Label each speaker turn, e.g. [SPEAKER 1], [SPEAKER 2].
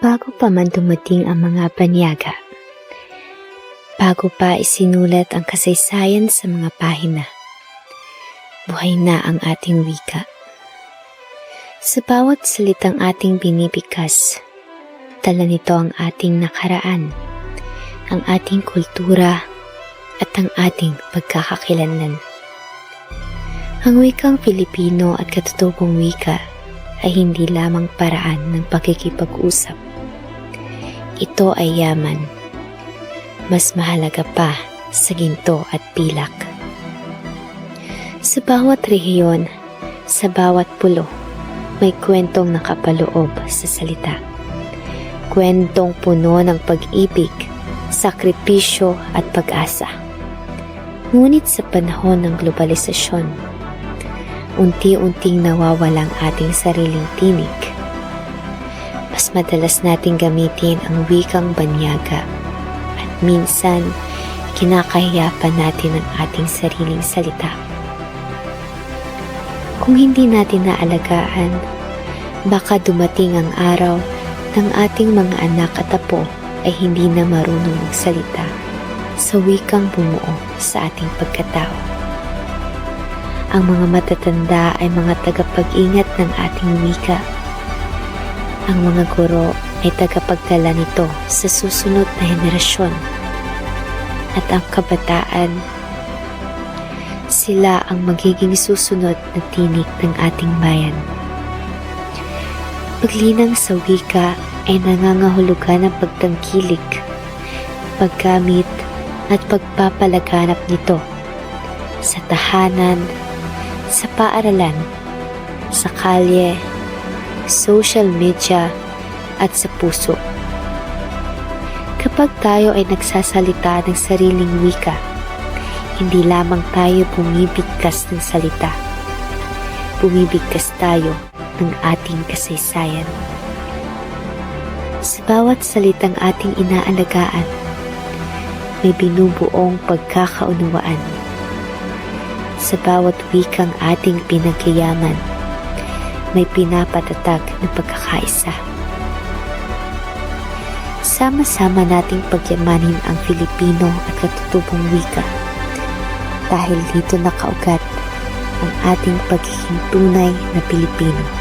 [SPEAKER 1] Bago pa man dumating ang mga banyaga, bago pa isinulat ang kasaysayan sa mga pahina, buhay na ang ating wika. Sa bawat salitang ating binibigkas, dala nito ang ating nakaraan, ang ating kultura, at ang ating pagkakakilanlan. Ang wikang Filipino at katutubong wika ay hindi lamang paraan ng pakikipag-usap. Ito ay yaman. Mas mahalaga pa sa ginto at pilak. Sa bawat rehiyon, sa bawat pulo, may kwentong nakapaloob sa salita. Kwentong puno ng pag-ibig, sakripisyo at pag-asa. Ngunit sa panahon ng globalisasyon, unti-unting nawawalang ating sariling tinig. Madalas nating gamitin ang wikang banyaga at minsan kinakahiya pa natin ang ating sariling salita. Kung hindi natin naalagaan, baka dumating ang araw ng ating mga anak at apo ay hindi na marunong magsalita sa wikang bumuo sa ating pagkatao. Ang mga matatanda ay mga tagapag-ingat ng ating wika. Ang mga guro ay tagapagdala nito sa susunod na henerasyon. At ang kabataan, sila ang magiging susunod na tinig ng ating bayan. Paglinang sa wika ay nangangahulugan ng pagtangkilik, paggamit at pagpapalaganap nito sa tahanan, sa paaralan, sa kalye, social media, at sa puso. Kapag tayo ay nagsasalita ng sariling wika, hindi lamang tayo bumibigkas ng salita. Bumibigkas tayo ng ating kasaysayan. Sa bawat salitang ating inaalagaan, may binubuong pagkakaunawaan. Sa bawat wikang ating pinagyayaman, may pinapatatag na pagkakaisa. Sama-sama nating pagyamanin ang Filipino at katutubong wika dahil dito nakaugat ang ating pagiging tunay na Pilipino.